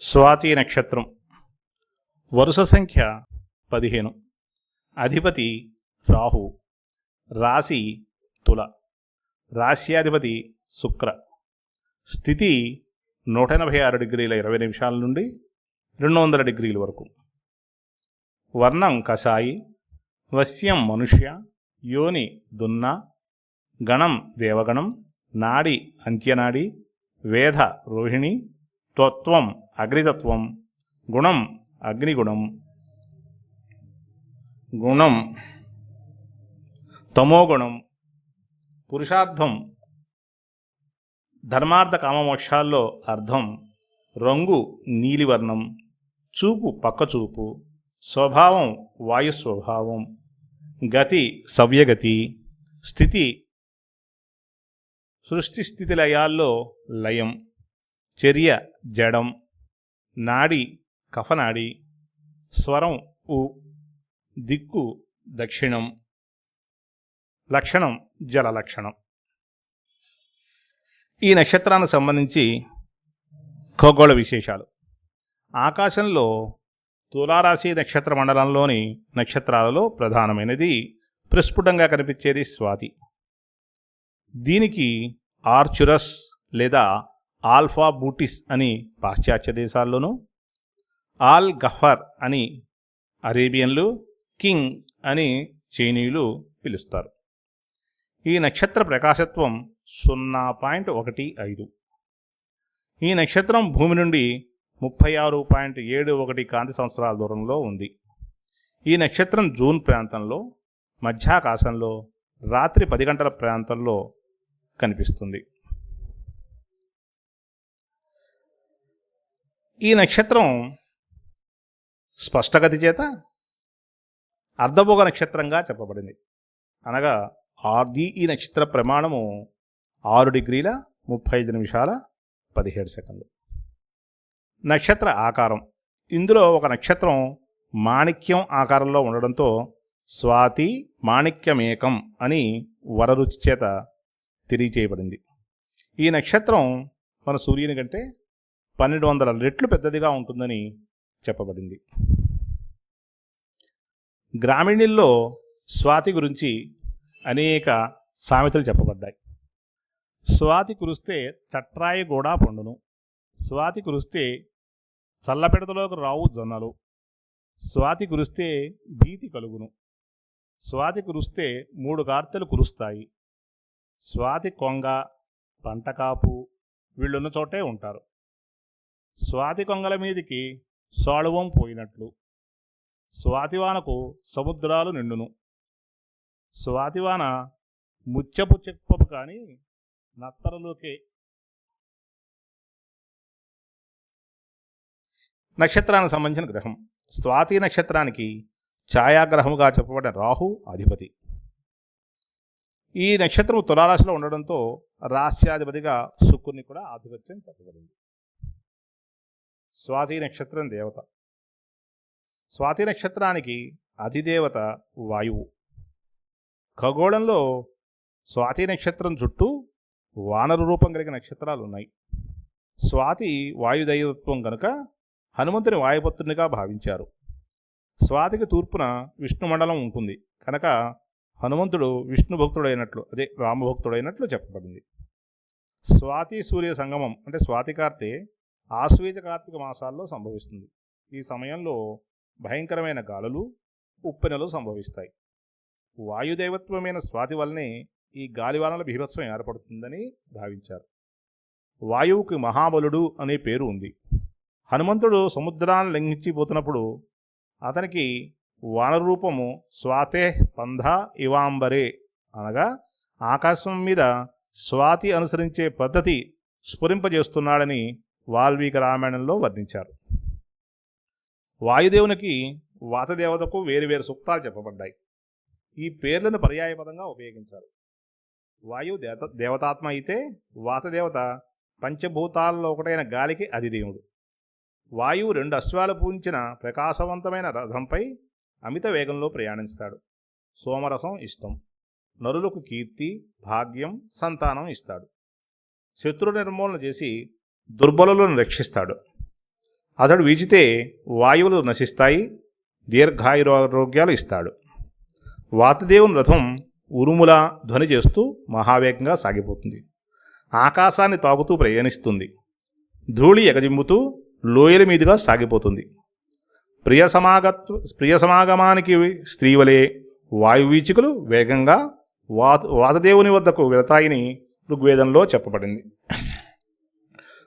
స్వాతి నక్షత్రం. వరుస సంఖ్య పదిహేను. అధిపతి రాహు. రాశి తుల. రాశ్యాధిపతి శుక్ర. స్థితి నూట ఎనభై ఆరు డిగ్రీల ఇరవై నిమిషాల నుండి రెండు వందల డిగ్రీల వరకు. వర్ణం కషాయి. వశ్యం మనుష్య. యోని దున్న. గణం దేవగణం. నాడి అంత్యనాడి. వేధ రోహిణి. త్వత్వం అగ్నితత్వం గుణం అగ్నిగుణం. గుణం తమోగుణం పురుషార్థం ధర్మార్థ కామమోక్షాల్లో అర్థం రంగు నీలివర్ణం చూపు పక్కచూపు స్వభావం వాయుస్వభావం గతి సవ్యగతి స్థితి సృష్టి స్థితి లయాల్లో లయం. చర్య జడం నాడి కఫనాడి స్వరం ఉ దిక్కు దక్షిణం లక్షణం జల లక్షణం. ఈ నక్షత్రానికి సంబంధించి ఖగోళ విశేషాలు. ఆకాశంలో తులారాశి నక్షత్ర మండలంలోని నక్షత్రాలలో ప్రధానమైనది ప్రస్ఫుటంగా కనిపించేది స్వాతి. దీనికి ఆర్చురస్ లేదా ఆల్ఫా బూటిస్ అని పాశ్చాత్య దేశాల్లోనూ ఆల్ గఫర్ అని అరేబియన్లు కింగ్ అని చైనీయులు పిలుస్తారు. ఈ నక్షత్ర ప్రకాశత్వం సున్నా పాయింట్ ఒకటి ఐదు. ఈ నక్షత్రం భూమి నుండి ముప్పై ఆరు పాయింట్ ఏడు ఒకటి కాంతి సంవత్సరాల దూరంలో ఉంది. ఈ నక్షత్రం జూన్ ప్రాంతంలో మధ్యాకాశంలో రాత్రి పది గంటల ప్రాంతంలో కనిపిస్తుంది. ఈ నక్షత్రం స్పష్టగతి చేత అర్ధభోగ నక్షత్రంగా చెప్పబడింది. అనగా ఆర్ది ఈ నక్షత్ర ప్రమాణము ఆరు డిగ్రీల ముప్పై ఐదు నిమిషాల పదిహేడు సెకండ్లు. నక్షత్ర ఆకారం. ఇందులో ఒక నక్షత్రం మాణిక్యం ఆకారంలో ఉండడంతో స్వాతి మాణిక్యమేకం అని వరరుచి చేత తెలియచేయబడింది. ఈ నక్షత్రం మన సూర్యుని కంటే పన్నెండు వందల రెట్లు పెద్దదిగా ఉంటుందని చెప్పబడింది. గ్రామీణుల్లో స్వాతి గురించి అనేక సామెతలు చెప్పబడ్డాయి. స్వాతి కురిస్తే చట్రాయి కూడా పండును. స్వాతి కురిస్తే చల్లపెడతలోకి రావు జొన్నలు. స్వాతి కురిస్తే భీతి కలుగును. స్వాతి కురిస్తే మూడు కార్తెలు కురుస్తాయి. స్వాతి కొంగ పంటకాపు వీళ్ళున్న చోటే ఉంటారు. స్వాతి కొంగల మీదికి సాళువం పోయినట్లు. స్వాతివానకు సముద్రాలు నిండును. స్వాతివాన ముచ్చపు చెప్పపు కానీ నత్తరలోకే. నక్షత్రానికి సంబంధించిన గ్రహం. స్వాతి నక్షత్రానికి ఛాయాగ్రహముగా చెప్పబడిన రాహు అధిపతి. ఈ నక్షత్రం తులారాశిలో ఉండడంతో రాస్యాధిపతిగా శుక్రుని కూడా ఆధిపత్యం చెప్పబడింది. స్వాతి నక్షత్రం దేవత. స్వాతి నక్షత్రానికి అధిదేవత వాయువు. ఖగోళంలో స్వాతి నక్షత్రం చుట్టూ వానరు రూపం కలిగిన నక్షత్రాలు ఉన్నాయి. స్వాతి వాయుదైవత్వం కనుక హనుమంతుని వాయుపుత్రునిగా భావించారు. స్వాతికి తూర్పున విష్ణుమండలం ఉంటుంది. కనుక హనుమంతుడు విష్ణు భక్తుడైనట్లు అదే రామభక్తుడైనట్లు చెప్పబడింది. స్వాతి సూర్య సంగమం అంటే స్వాతి కార్తె ఆశ్వేజ కార్తీక మాసాల్లో సంభవిస్తుంది. ఈ సమయంలో భయంకరమైన గాలులు ఉప్పెనలు సంభవిస్తాయి. వాయుదైవత్వమైన స్వాతి వల్లనే ఈ గాలివానల బీభత్సం ఏర్పడుతుందని భావించారు. వాయువుకి మహాబలుడు అనే పేరు ఉంది. హనుమంతుడు సముద్రాన్ని లంఘించిపోతున్నప్పుడు అతనికి వానరూపము స్వాతే పంధ ఇవాంబరే అనగా ఆకాశం మీద స్వాతి అనుసరించే పద్ధతి స్ఫురింపజేస్తున్నాడని వాల్మీకి రామాయణంలో వర్ణించారు. వాయుదేవునికి వాతదేవతకు వేరువేరు సూక్తాలు చెప్పబడ్డాయి. ఈ పేర్లను పర్యాయపదంగా ఉపయోగించారు. వాయు దేవత దేవతాత్మ అయితే వాతదేవత పంచభూతాల్లో ఒకటైన గాలికి అధిదేవుడు. వాయువు రెండు అశ్వాలు పూంచిన ప్రకాశవంతమైన రథంపై అమిత వేగంలో ప్రయాణిస్తాడు. సోమరసం ఇష్టం. నరులకు కీర్తి భాగ్యం సంతానం ఇస్తాడు. శత్రు నిర్మూలన చేసి దుర్బలులను రక్షిస్తాడు. అతడు వీచితే వాయువులు నశిస్తాయి దీర్ఘాయురారోగ్యాలు ఇస్తాడు. వాతదేవుని రథం ఉరుముల ధ్వని చేస్తూ మహావేగంగా సాగిపోతుంది. ఆకాశాన్ని తాగుతూ ప్రయాణిస్తుంది. ధూళి ఎగజిమ్ముతూ లోయల మీదుగా సాగిపోతుంది. ప్రియ సమాగత్వ ప్రియ సమాగమానికి స్త్రీవలే వాయువీచికలు వేగంగా వాత వాతదేవుని వద్దకు వెళతాయని ఋగ్వేదంలో చెప్పబడింది.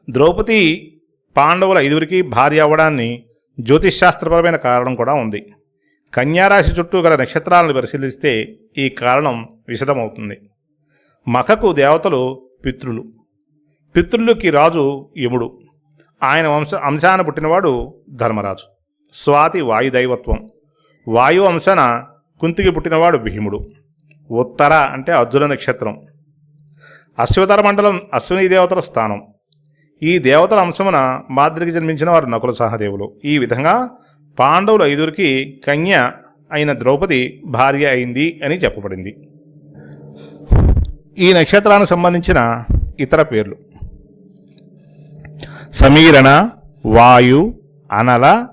ద్రౌపది పాండవుల ఐదుగురికి భార్య అవ్వడాన్ని జ్యోతిష్శాస్త్రపరమైన కారణం కూడా ఉంది. కన్యారాశి చుట్టూ గల నక్షత్రాలను పరిశీలిస్తే ఈ కారణం విశదమవుతుంది. మఖకు దేవతలు పితృలు. పితృలకి రాజు యముడు. ఆయన వంశ అంశాన పుట్టినవాడు ధర్మరాజు. స్వాతి వాయుదైవత్వం. వాయు అంశాన కుంతికి పుట్టినవాడు భీముడు. ఉత్తర అంటే అర్జున నక్షత్రం. అశ్వతర మండలం అశ్విని దేవతల స్థానం. ఈ దేవతల అంశమున మాద్రికి జన్మించిన వారు నకుల సహదేవులు. ఈ విధంగా పాండవులు ఐదురికి కన్య అయిన ద్రౌపది భార్య అయింది అని చెప్పబడింది. ఈ నక్షత్రానికి సంబంధించిన ఇతర పేర్లు. సమీరణ వాయు అనల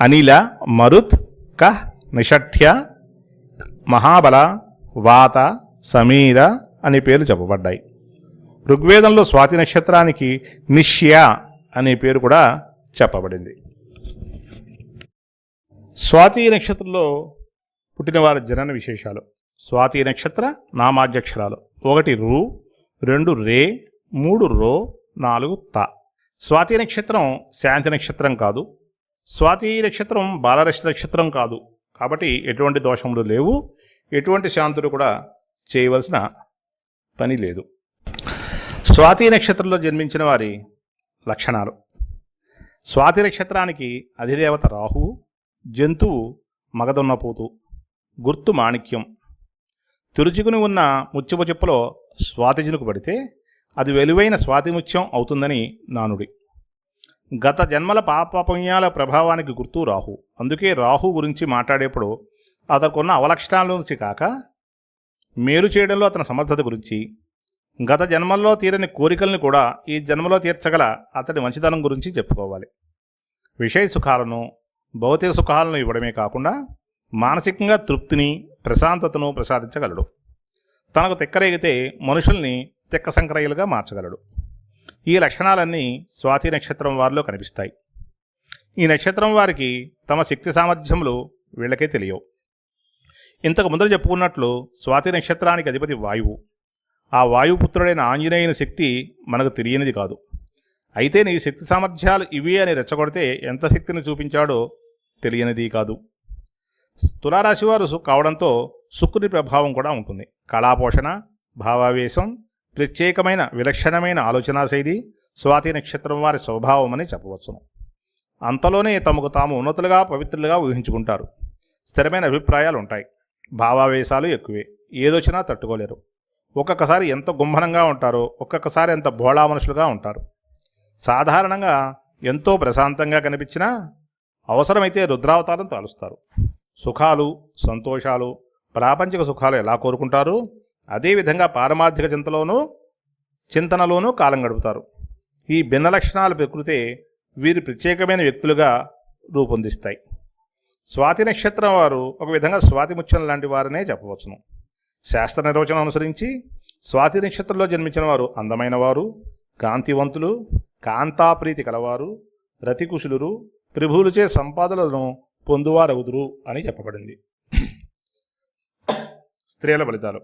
అనిల మరుత్ కహ్ నిషఠ్య మహాబల వాత సమీర అనే పేర్లు చెప్పబడ్డాయి. ఋగ్వేదంలో స్వాతి నక్షత్రానికి నిష్య అనే పేరు కూడా చెప్పబడింది. స్వాతి నక్షత్రంలో పుట్టినవారి జనన విశేషాలు. స్వాతి నక్షత్ర నామాధ్యక్షరాలు. ఒకటి రు రెండు రే మూడు రో నాలుగు త. స్వాతి నక్షత్రం శాంతి నక్షత్రం కాదు. స్వాతి నక్షత్రం బాలరక్ష నక్షత్రం కాదు. కాబట్టి ఎటువంటి దోషములు లేవు. ఎటువంటి శాంతులు కూడా చేయవలసిన పని లేదు. స్వాతి నక్షత్రంలో జన్మించిన వారి లక్షణాలు. స్వాతి నక్షత్రానికి అధిదేవత రాహువు జంతువు మగదున్నపోతు గుర్తు మాణిక్యం. తురుచుకుని ఉన్న ముత్యపు చెప్పులో స్వాతి చినుకు పడితే అది వెలువైన స్వాతి ముత్యం అవుతుందని నానుడి. గత జన్మల పాపపుణ్యాల ప్రభావానికి గుర్తు రాహు. అందుకే రాహు గురించి మాట్లాడేప్పుడు అతనుకున్న అవలక్షణాల నుంచి కాక మేలు చేయడంలో అతని సమర్థత గురించి గత జన్మల్లో తీరని కోరికల్ని కూడా ఈ జన్మలో తీర్చగల అతడి మంచితనం గురించి చెప్పుకోవాలి. విషయ సుఖాలను భౌతిక సుఖాలను ఇవ్వడమే కాకుండా మానసికంగా తృప్తిని ప్రశాంతతను ప్రసాదించగలడు. తనకు తిక్కరేగితే మనుషుల్ని తిక్క సంక్రయ్యలుగా మార్చగలడు. ఈ లక్షణాలన్నీ స్వాతి నక్షత్రం వారిలో కనిపిస్తాయి. ఈ నక్షత్రం వారికి తమ శక్తి సామర్థ్యములు వీళ్ళకే తెలియవు. ఇంతకు ముందర చెప్పుకున్నట్లు స్వాతి నక్షత్రానికి అధిపతి వాయువు. ఆ వాయుపుత్రుడైన ఆంజనేయుని శక్తి మనకు తెలియనిది కాదు. అయితే నీ శక్తి సామర్థ్యాలు ఇవి అని రెచ్చగొడితే ఎంత శక్తిని చూపించాడో తెలియనిది కాదు. తులారాశి వారు కావడంతో శుక్రుని ప్రభావం కూడా ఉంటుంది. కళాపోషణ భావావేశం ప్రత్యేకమైన విలక్షణమైన ఆలోచనా శైలి స్వాతి నక్షత్రం వారి స్వభావం అని చెప్పవచ్చును. అంతలోనే తమకు తాము ఉన్నతులుగా పవిత్రులుగా ఊహించుకుంటారు. స్థిరమైన అభిప్రాయాలు ఉంటాయి. భావావేశాలు ఎక్కువే. ఏదొచ్చినా తట్టుకోలేరు. ఒక్కొక్కసారి ఎంత గుంభనంగా ఉంటారో ఒక్కొక్కసారి ఎంత భోళా మనుషులుగా ఉంటారు. సాధారణంగా ఎంతో ప్రశాంతంగా కనిపించినా అవసరమైతే రుద్రావతారం తాలుస్తారు. సుఖాలు సంతోషాలు ప్రాపంచిక సుఖాలు ఎలా కోరుకుంటారు? అదేవిధంగా పారమార్థిక చింతలోనూ చింతనలోనూ కాలం గడుపుతారు. ఈ భిన్న లక్షణాల ప్రకృతే వీరు ప్రత్యేకమైన వ్యక్తులుగా రూపొందిస్తాయి. స్వాతి నక్షత్రం వారు ఒక విధంగా స్వాతి ముత్యం లాంటి వారనే చెప్పవచ్చును. శాస్త్ర నిర్వచనం అనుసరించి స్వాతి నక్షత్రంలో జన్మించిన వారు అందమైన వారు కాంతివంతులు కాంతాప్రీతి కలవారు రతికుశులురు ప్రభువులచే సంపాదనలను పొందువారవుదురు అని చెప్పబడింది. స్త్రీల ఫలితాలు.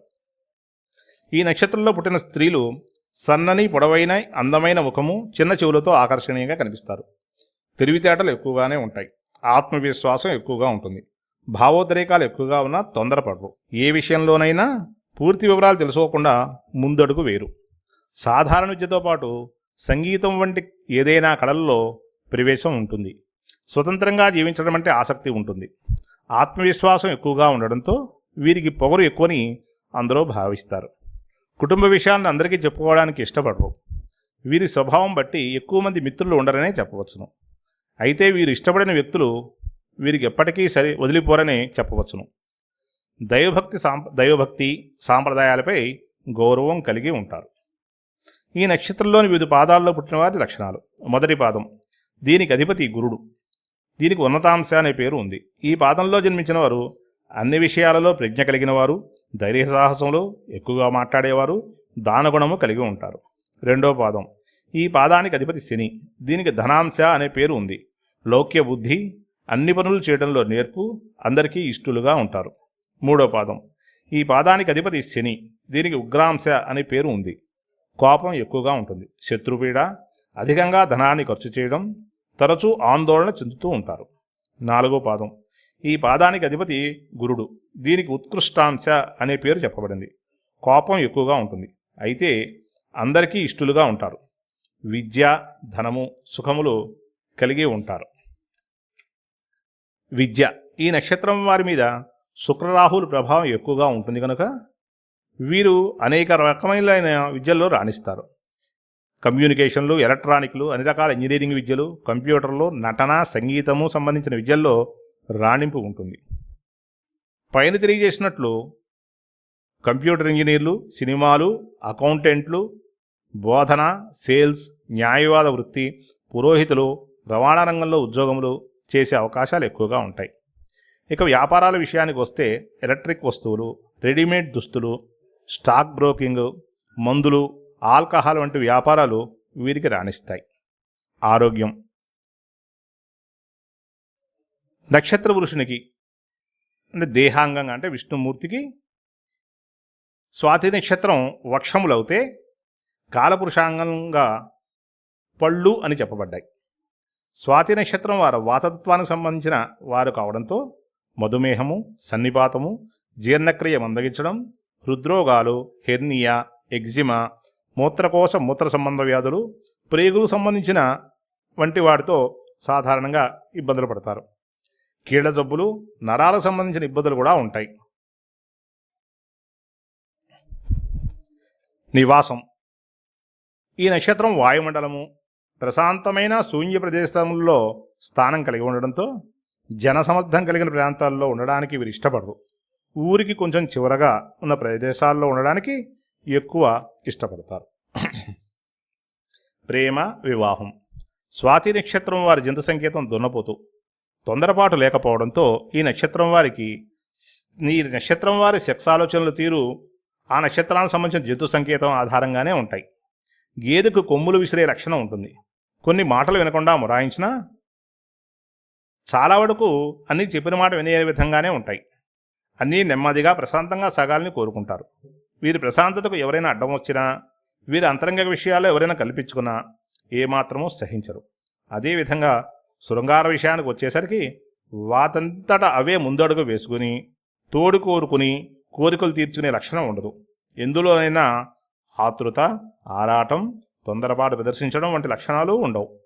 ఈ నక్షత్రంలో పుట్టిన స్త్రీలు సన్నని పొడవైన అందమైన ముఖము చిన్న చెవులతో ఆకర్షణీయంగా కనిపిస్తారు. తెలివితేటలు ఎక్కువగానే ఉంటాయి. ఆత్మవిశ్వాసం ఎక్కువగా ఉంటుంది. భావోద్రేకాలు ఎక్కువగా ఉన్నా తొందరపడరు. ఏ విషయంలోనైనా పూర్తి వివరాలు తెలుసుకోకుండా ముందడుగు వేరు సాధారణ విద్యతో పాటు సంగీతం వంటి ఏదైనా కళల్లో ప్రవేశం ఉంటుంది. స్వతంత్రంగా జీవించడం అంటే ఆసక్తి ఉంటుంది. ఆత్మవిశ్వాసం ఎక్కువగా ఉండడంతో వీరికి పొగరు ఎక్కువని అందరూ భావిస్తారు. కుటుంబ విషయాలను అందరికీ చెప్పుకోవడానికి ఇష్టపడరు. వీరి స్వభావం బట్టి ఎక్కువ మంది మిత్రులు ఉండరనే చెప్పవచ్చును. అయితే వీరు ఇష్టపడిన వ్యక్తులు వీరికి ఎప్పటికీ సరి వదిలిపోరని చెప్పవచ్చును. దైవభక్తి సాంప దైవభక్తి సాంప్రదాయాలపై గౌరవం కలిగి ఉంటారు. ఈ నక్షత్రంలోని వివిధ పాదాల్లో పుట్టిన వారి లక్షణాలు. మొదటి పాదం దీనికి అధిపతి గురుడు. దీనికి ఉన్నతాంశ అనే పేరు ఉంది. ఈ పాదంలో జన్మించిన వారు అన్ని విషయాలలో ప్రజ్ఞ కలిగిన వారు ధైర్య సాహసంలో ఎక్కువగా మాట్లాడేవారు దానగుణము కలిగి ఉంటారు. రెండో పాదం ఈ పాదానికి అధిపతి శని. దీనికి ధనాంశ అనే పేరు ఉంది. లౌక్య బుద్ధి అన్ని పనులు చేయడంలో నేర్పు అందరికీ ఇష్టలుగా ఉంటారు. మూడో పాదం. ఈ పాదానికి అధిపతి శని దీనికి ఉగ్రాంశ అనే పేరు ఉంది. కోపం ఎక్కువగా ఉంటుంది. శత్రుపీడ అధికంగా ధనాన్ని ఖర్చు చేయడం తరచూ ఆందోళన చెందుతూ ఉంటారు. నాలుగో పాదం. ఈ పాదానికి అధిపతి గురుడు దీనికి ఉత్కృష్టాంశ అనే పేరు చెప్పబడింది. కోపం ఎక్కువగా ఉంటుంది. అయితే అందరికీ ఇష్టలుగా ఉంటారు. విద్య ధనము సుఖములు కలిగి ఉంటారు. విద్య. ఈ నక్షత్రం వారి మీద శుక్రరాహుల ప్రభావం ఎక్కువగా ఉంటుంది కనుక వీరు అనేక రకమైన విద్యల్లో రాణిస్తారు. కమ్యూనికేషన్లు ఎలక్ట్రానిక్లు అన్ని రకాల ఇంజనీరింగ్ విద్యలు కంప్యూటర్లు నటన సంగీతము సంబంధించిన విద్యల్లో రాణింపు ఉంటుంది. పైన తెలియజేసినట్లు కంప్యూటర్ ఇంజనీర్లు సినిమాలు అకౌంటెంట్లు బోధన సేల్స్ న్యాయవాద వృత్తి పురోహితులు రవాణా రంగంలో ఉద్యోగములు చేసే అవకాశాలు ఎక్కువగా ఉంటాయి. ఇక వ్యాపారాల విషయానికి వస్తే ఎలక్ట్రిక్ వస్తువులు రెడీమేడ్ దుస్తులు స్టాక్ బ్రోకింగ్ మందులు ఆల్కహాల్ వంటి వ్యాపారాలు వీరికి రాణిస్తాయి. ఆరోగ్యం. నక్షత్ర పురుషునికి అంటే దేహాంగంగా అంటే విష్ణుమూర్తికి స్వాతి నక్షత్రం వక్షములవుతే కాలపురుషాంగంగా పళ్ళు అని చెప్పబడ్డాయి. స్వాతి నక్షత్రం వారు వాతతత్వానికి సంబంధించిన వారు కావడంతో మధుమేహము సన్నిపాతము జీర్ణక్రియ మందగించడం హృద్రోగాలు హెర్నియా ఎగ్జిమా మూత్రకోశ మూత్ర సంబంధ వ్యాధులు ప్రేగులకు సంబంధించిన వంటి వాటితో సాధారణంగా ఇబ్బందులు పడతారు. కీళ్ళ జబ్బులు నరాలకు సంబంధించిన ఇబ్బందులు కూడా ఉంటాయి. నివాసం. ఈ నక్షత్రం వాయుమండలము ప్రశాంతమైన శూన్య ప్రదేశంలో స్థానం కలిగి ఉండడంతో జనసమర్థం కలిగిన ప్రాంతాల్లో ఉండడానికి వీరు ఇష్టపడరు. ఊరికి కొంచెం చివరగా ఉన్న ప్రదేశాల్లో ఉండడానికి ఎక్కువ ఇష్టపడతారు. ప్రేమ వివాహం. స్వాతి నక్షత్రం వారి జంతు సంకేతం దున్నపోతు తొందరపాటు లేకపోవడంతో ఈ నక్షత్రం వారికి ఈ నక్షత్రం వారి సెక్స్ ఆలోచనల తీరు ఆ నక్షత్రానికి సంబంధించిన జంతు సంకేతం ఆధారంగానే ఉంటాయి. గేదెకు కొమ్ములు విసిరే లక్షణం ఉంటుంది. కొన్ని మాటలు వినకుండా మొరాయించినా చాలా వరకు అన్నీ చెప్పిన మాట వినే విధంగానే ఉంటాయి. అన్నీ నెమ్మదిగా ప్రశాంతంగా సాగాలని కోరుకుంటారు. వీరి ప్రశాంతతకు ఎవరైనా అడ్డం వచ్చినా వీరి అంతరంగ విషయాల్లో ఎవరైనా కల్పించుకున్నా ఏమాత్రమూ సహించరు. అదేవిధంగా శృంగార విషయానికి వచ్చేసరికి వాతంతట అవే ముందడుగు వేసుకుని తోడు కోరుకుని కోరికలు తీర్చుకునే లక్షణం ఉండదు. ఎందులోనైనా ఆతృత ఆరాటం తొందరపాటు ప్రదర్శించడం వంటి లక్షణాలు ఉండవు.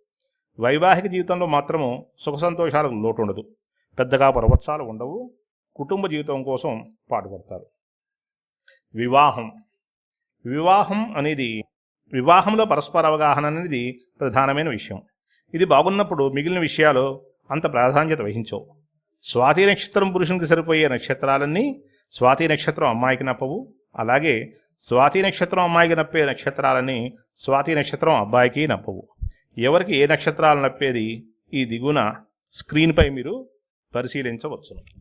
వైవాహిక జీవితంలో మాత్రము సుఖ సంతోషాలకు లోటు ఉండదు పెద్దగా పర్వత్సాలు ఉండవు. కుటుంబ జీవితం కోసం పాటుపడతారు. వివాహం. వివాహం అనేది వివాహంలో పరస్పర అవగాహన అనేది ప్రధానమైన విషయం. ఇది బాగున్నప్పుడు మిగిలిన విషయాలు అంత ప్రాధాన్యత వహించవు. స్వాతి నక్షత్రం పురుషునికి సరిపోయే నక్షత్రాలన్నీ స్వాతి నక్షత్రం అమ్మాయికి నప్పవు. అలాగే స్వాతి నక్షత్రం అమ్మాయికి నప్పే నక్షత్రాలని స్వాతి నక్షత్రం అబ్బాయికి నప్పవు. ఎవరికి ఏ నక్షత్రాలు నప్పేది ఈ దిగున స్క్రీన్పై మీరు పరిశీలించవచ్చును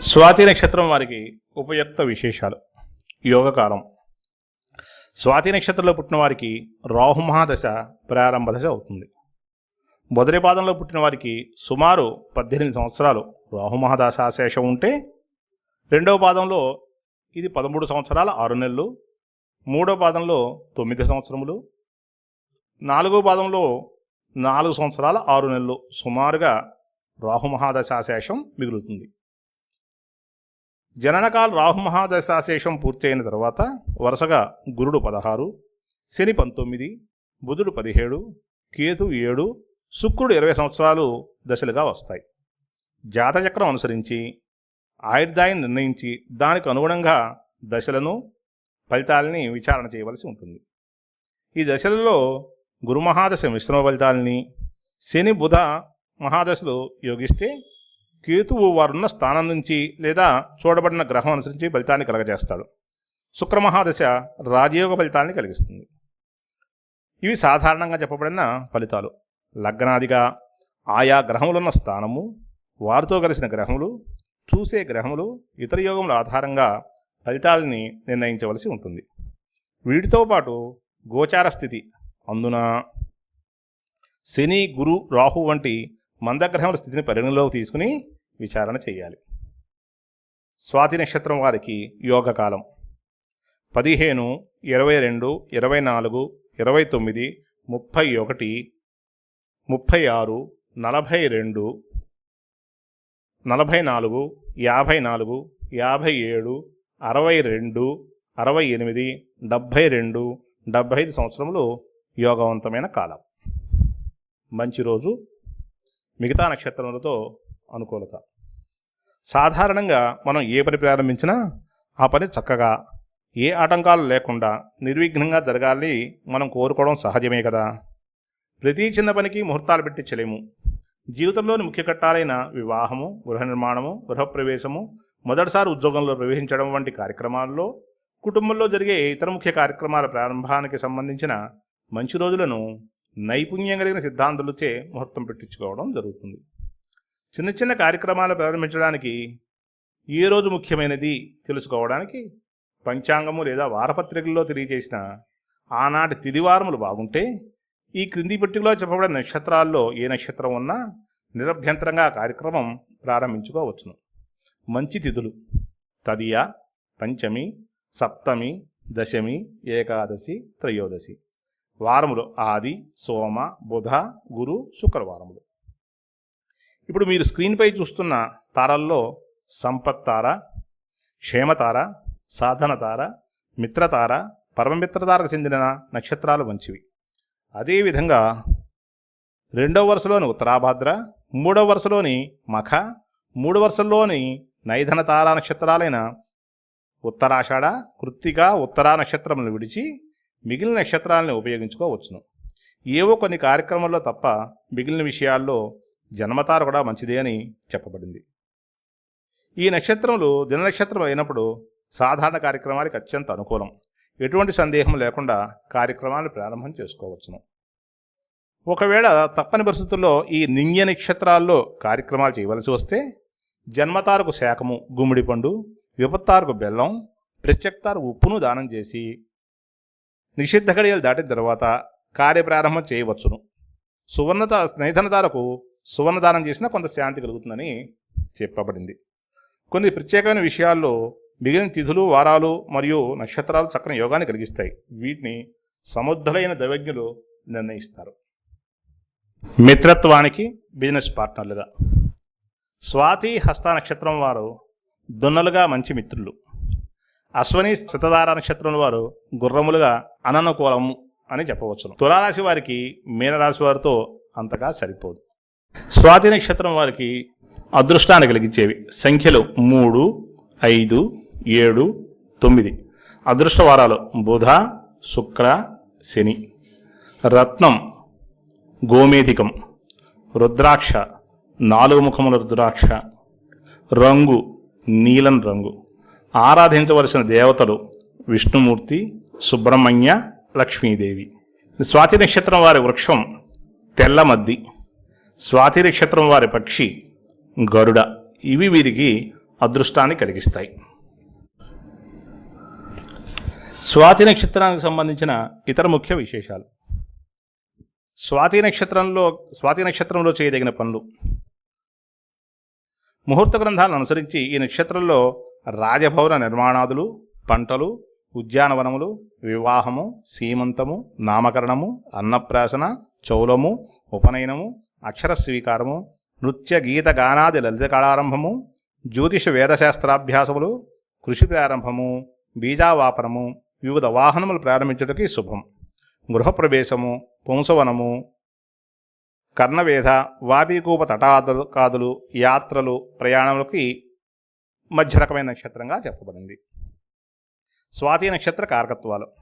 స్వాతి నక్షత్రం వారికి ఉపయుక్త విశేషాలు. యోగకాలం. స్వాతి నక్షత్రంలో పుట్టిన వారికి రాహుమహాదశ ప్రారంభ దశ అవుతుంది. మొదటి పాదంలో పుట్టిన వారికి సుమారు పద్దెనిమిది సంవత్సరాలు రాహుమహాదశాశేషం ఉంటే రెండవ పాదంలో ఇది పదమూడు సంవత్సరాల ఆరు నెలలు మూడో పాదంలో తొమ్మిది సంవత్సరములు నాలుగో పాదంలో నాలుగు సంవత్సరాల ఆరు నెలలు సుమారుగా రాహుమహాదశాశేషం మిగులుతుంది. జననకాల రాహుమహాదశాశేషం పూర్తయిన తర్వాత వరుసగా గురుడు పదహారు శని పంతొమ్మిది బుధుడు పదిహేడు కేతు ఏడు శుక్రుడు ఇరవై సంవత్సరాలు దశలుగా వస్తాయి. జాతచక్రం అనుసరించి ఆయుర్దాయం నిర్ణయించి దానికి అనుగుణంగా దశలను ఫలితాలని విచారణ చేయవలసి ఉంటుంది. ఈ దశలలో గురుమహాదశ మిశ్రమ ఫలితాలని శని బుధ మహాదశలు యోగిస్తే కేతువు వారున్న స్థానం నుంచి లేదా చూడబడిన గ్రహం అనుసరించి ఫలితాన్ని కలగజేస్తాడు. శుక్రమహాదశ రాజయోగ ఫలితాన్ని కలిగిస్తుంది. ఇవి సాధారణంగా చెప్పబడిన ఫలితాలు. లగ్నాదిగా ఆయా గ్రహములున్న స్థానము వారితో కలిసిన గ్రహములు చూసే గ్రహములు ఇతర యోగముల ఆధారంగా ఫలితాలని నిర్ణయించవలసి ఉంటుంది. వీటితో పాటు గోచార స్థితి అందున శని గురు రాహు వంటి మందగ్రహముల స్థితిని పరిగణలోకి తీసుకుని విచారణ చేయాలి. స్వాతి నక్షత్రం వారికి యోగకాలం పదిహేను ఇరవై రెండు ఇరవై నాలుగు ఇరవై తొమ్మిది ముప్పై ఒకటి ముప్పై ఆరు నలభై రెండు నలభై నాలుగు యాభై నాలుగు యాభై ఏడు అరవై రెండు అరవై ఎనిమిది డెబ్భై రెండు డెబ్భై ఐదు సంవత్సరములు యోగవంతమైన కాలం. మంచి రోజు మిగతా నక్షత్రములతో అనుకూలత. సాధారణంగా మనం ఏ పని ప్రారంభించినా ఆ పని చక్కగా ఏ ఆటంకాలు లేకుండా నిర్విఘ్నంగా జరగాలని మనం కోరుకోవడం సహజమే కదా. ప్రతి చిన్న పనికి ముహూర్తాలు పెట్టించలేము జీవితంలోని ముఖ్య ఘట్టాలైన వివాహము గృహ నిర్మాణము గృహప్రవేశము మొదటిసారి ఉద్యోగంలో ప్రవేశించడం వంటి కార్యక్రమాల్లో కుటుంబంలో జరిగే ఇతర ముఖ్య కార్యక్రమాల ప్రారంభానికి సంబంధించిన మంచి రోజులను నైపుణ్యం కలిగిన సిద్ధాంతులచే ముహూర్తం పెట్టించుకోవడం జరుగుతుంది. చిన్న చిన్న కార్యక్రమాలు ప్రారంభించడానికి ఏ రోజు ముఖ్యమైనది తెలుసుకోవడానికి పంచాంగము లేదా వారపత్రికల్లో తెలియజేసిన ఆనాటి తిదివారములు బాగుంటే ఈ క్రింది పట్టికలో చెప్పబడిన నక్షత్రాల్లో ఏ నక్షత్రం ఉన్నా నిరభ్యంతరంగా కార్యక్రమం ప్రారంభించుకోవచ్చును. మంచి తిథులు. తదియ పంచమి సప్తమి దశమి ఏకాదశి త్రయోదశి. వారములు ఆది సోమ బుధ గురు శుక్రవారములు. ఇప్పుడు మీరు స్క్రీన్పై చూస్తున్న తారల్లో సంపత్ తార క్షేమతార సాధన తార మిత్రతార పరమమిత్రతారకు చెందిన నక్షత్రాలు మంచివి. అదేవిధంగా రెండవ వరుసలోని ఉత్తరాభాద్ర మూడవ వరుసలోని మఖ మూడు వరుసల్లోని నైధన తారా నక్షత్రాలైన ఉత్తరాషాఢ కృత్తిక ఉత్తరా నక్షత్రములను విడిచి మిగిలిన నక్షత్రాలను ఉపయోగించుకోవచ్చును. ఏవో కొన్ని కార్యక్రమాల్లో తప్ప మిగిలిన విషయాల్లో జన్మతార కూడా మంచిదే అని చెప్పబడింది. ఈ నక్షత్రములు దిన నక్షత్రం అయినప్పుడు సాధారణ కార్యక్రమాలకు అత్యంత అనుకూలం. ఎటువంటి సందేహం లేకుండా కార్యక్రమాలు ప్రారంభం చేసుకోవచ్చును. ఒకవేళ తప్పని పరిస్థితుల్లో ఈ నింగ్య నక్షత్రాల్లో కార్యక్రమాలు చేయవలసి వస్తే జన్మతారకు శాఖము గుమ్మిడి పండు విపత్తారకు బెల్లం ప్రత్యక్తారు ఉప్పును దానం చేసి నిషిద్ధ గడియలు దాటిన తర్వాత కార్యప్రారంభం చేయవచ్చును. సువర్ణత స్నేహనతారకు సువర్ణదానం చేసినా కొంత శాంతి కలుగుతుందని చెప్పబడింది. కొన్ని ప్రత్యేకమైన విషయాల్లో మిగిలిన తిథులు వారాలు మరియు నక్షత్రాలు చక్కని యోగాన్ని కలిగిస్తాయి. వీటిని సముద్ధులైన దైవజ్ఞులు నిర్ణయిస్తారు. మిత్రత్వానికి బిజినెస్ పార్ట్నర్లుగా స్వాతి హస్త నక్షత్రం వారు దున్నలుగా మంచి మిత్రులు. అశ్వని శతధార నక్షత్రం వారు గుర్రములుగా అననుకూలము అని చెప్పవచ్చును. తులారాశి వారికి మీనరాశి వారితో అంతగా సరిపోదు. స్వాతి నక్షత్రం వారికి అదృష్టాన్ని కలిగించేవి సంఖ్యలు మూడు ఐదు ఏడు తొమ్మిది. అదృష్ట వారాలు బుధ శుక్ర శని. రత్నం గోమేధికం రుద్రాక్ష నాలుగు ముఖముల రుద్రాక్ష రంగు నీలం రంగు. ఆరాధించవలసిన దేవతలు విష్ణుమూర్తి సుబ్రహ్మణ్య లక్ష్మీదేవి. స్వాతి నక్షత్రం వారి వృక్షం తెల్లమద్ది స్వాతి నక్షత్రం వారి పక్షి గరుడ. ఇవి వీరికి అదృష్టాన్ని కలిగిస్తాయి. స్వాతి నక్షత్రానికి సంబంధించిన ఇతర ముఖ్య విశేషాలు. స్వాతి నక్షత్రంలో స్వాతి నక్షత్రంలో చేయదగిన పనులు. ముహూర్త గ్రంథాలను అనుసరించి ఈ నక్షత్రంలో రాజభవన నిర్మాణాదులు పంటలు ఉద్యానవనములు వివాహము సీమంతము నామకరణము అన్నప్రాసన చౌలము ఉపనయనము అక్షర స్వీకారము నృత్య గీత గానాది లలిత కళారంభము జ్యోతిష వేదశాస్త్రాభ్యాసములు కృషి ప్రారంభము బీజావాపనము వివిధ వాహనములు ప్రారంభించుటకి శుభం. గృహప్రవేశము పుంసవనము కర్ణవేధ వాపీకూప తటాదులు కాదులు యాత్రలు ప్రయాణములకి మధ్య రకమైన నక్షత్రంగా చెప్పబడింది. స్వాతి నక్షత్ర కారకత్వాలు.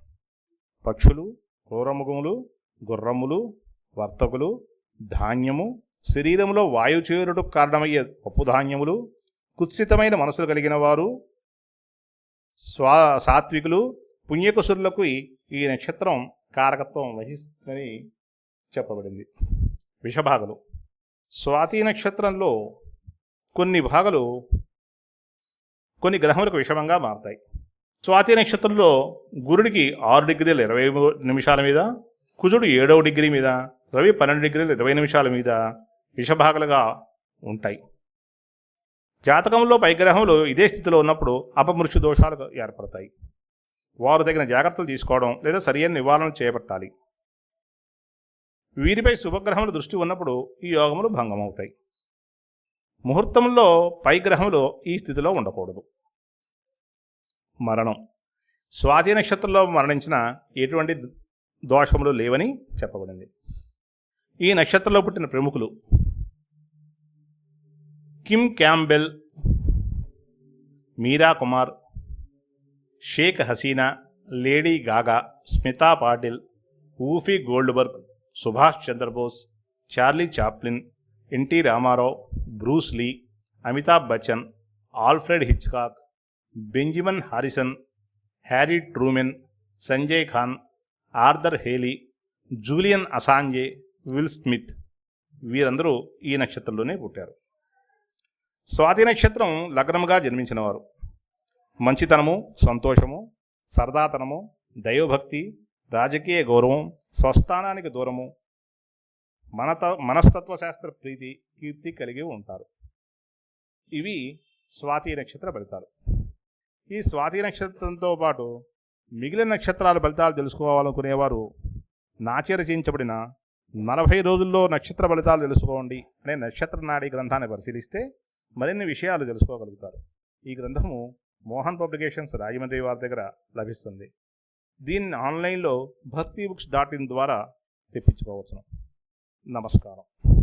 పక్షులు క్రూరముఖములు గుర్రములు వర్తకులు ధాన్యము శరీరంలో వాయు చేరుటకు కారణమయ్యే పప్పు ధాన్యములు కుత్సితమైన మనసులు కలిగిన వారు స్వా సాత్వికులు పుణ్యకుసురులకు ఈ నక్షత్రం కారకత్వం వహిస్తుందని చెప్పబడింది. విషభాగలు. స్వాతి నక్షత్రంలో కొన్ని భాగలు కొన్ని గ్రహములకు విషమంగా మారుతాయి. స్వాతి నక్షత్రంలో గురుడికి ఆరు డిగ్రీల ఇరవై నిమిషాల మీద కుజుడు ఏడవ డిగ్రీ మీద రవి పన్నెండు డిగ్రీల ఇరవై నిమిషాల మీద విషభాగలుగా ఉంటాయి. జాతకంలో పైగ్రహములు ఇదే స్థితిలో ఉన్నప్పుడు అపమృత్యు దోషాలు ఏర్పడతాయి. వారు తగిన జాగ్రత్తలు తీసుకోవడం లేదా సరియైన నివారణలు చేపట్టాలి. వీరిపై శుభగ్రహముల దృష్టి ఉన్నప్పుడు ఈ యోగములు భంగమవుతాయి. ముహూర్తంలో పై గ్రహములు ఈ స్థితిలో ఉండకూడదు. మరణం. స్వాతి నక్షత్రంలో మరణించిన ఎటువంటి దోషములు లేవని చెప్పబడింది. ఈ నక్షత్రంలో పుట్టిన ప్రముఖులు Kim Campbell Meira Kumar Sheikh Hasina Lady Gaga Smita Patil Whoopi Goldberg Subhash Chandrabose Charlie Chaplin NT Ramarao Bruce Lee Amitabh Bachchan Alfred Hitchcock Benjamin Harrison Harry Truman Sanjay Khan Arthur Hailey Julian Assange Will Smith వీరందరూ ఈ నక్షత్రంలోనే పుట్టారు. స్వాతి నక్షత్రం లగ్నముగా జన్మించినవారు. మంచితనము సంతోషము సరదాతనము దైవభక్తి రాజకీయ గౌరవం స్వస్థానానికి దూరము మనత మనస్తత్వశాస్త్ర ప్రీతి కీర్తి కలిగి ఉంటారు. ఇవి స్వాతి నక్షత్ర ఫలితాలు. ఈ స్వాతి నక్షత్రంతో పాటు మిగిలిన నక్షత్రాల ఫలితాలు తెలుసుకోవాలనుకునేవారు నాచే రచించబడిన నలభై రోజుల్లో నక్షత్ర ఫలితాలు తెలుసుకోండి అనే నక్షత్ర నాడి గ్రంథాన్ని పరిశీలిస్తే మరిన్ని విషయాలు తెలుసుకోగలుగుతారు. ఈ గ్రంథము మోహన్ పబ్లికేషన్స్ రాజమండ్రి వారి దగ్గర లభిస్తుంది. దీన్ని ఆన్లైన్లో భక్తి బుక్స్ డాట్ ఇన్ ద్వారా తెప్పించుకోవచ్చును. నమస్కారం.